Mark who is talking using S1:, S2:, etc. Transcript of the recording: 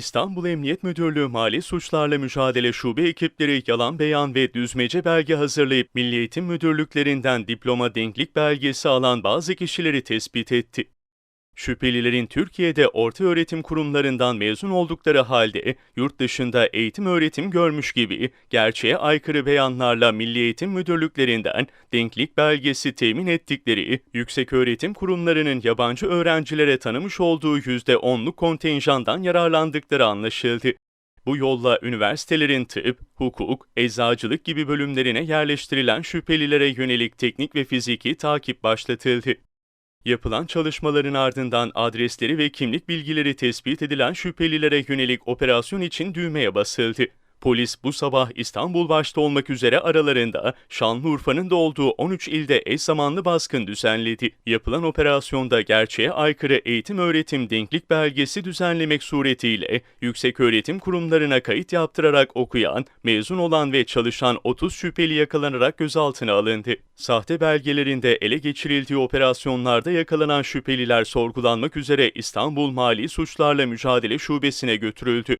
S1: İstanbul Emniyet Müdürlüğü Mali Suçlarla Mücadele Şube ekipleri yalan beyan ve düzmece belge hazırlayıp Milli Eğitim Müdürlüklerinden diploma denklik belgesi alan bazı kişileri tespit etti. Şüphelilerin Türkiye'de orta öğretim kurumlarından mezun oldukları halde yurt dışında eğitim öğretim görmüş gibi gerçeğe aykırı beyanlarla Milli Eğitim Müdürlüklerinden denklik belgesi temin ettikleri yüksek öğretim kurumlarının yabancı öğrencilere tanımış olduğu %10'luk kontenjandan yararlandıkları anlaşıldı. Bu yolla üniversitelerin tıp, hukuk, eczacılık gibi bölümlerine yerleştirilen şüphelilere yönelik teknik ve fiziki takip başlatıldı. Yapılan çalışmaların ardından adresleri ve kimlik bilgileri tespit edilen şüphelilere yönelik operasyon için düğmeye basıldı. Polis bu sabah İstanbul başta olmak üzere aralarında Şanlıurfa'nın da olduğu 13 ilde eş zamanlı baskın düzenledi. Yapılan operasyonda gerçeğe aykırı eğitim öğretim denklik belgesi düzenlemek suretiyle yüksek öğretim kurumlarına kayıt yaptırarak okuyan, mezun olan ve çalışan 30 şüpheli yakalanarak gözaltına alındı. Sahte belgelerinde ele geçirildiği operasyonlarda yakalanan şüpheliler sorgulanmak üzere İstanbul Mali Suçlarla Mücadele Şubesi'ne götürüldü.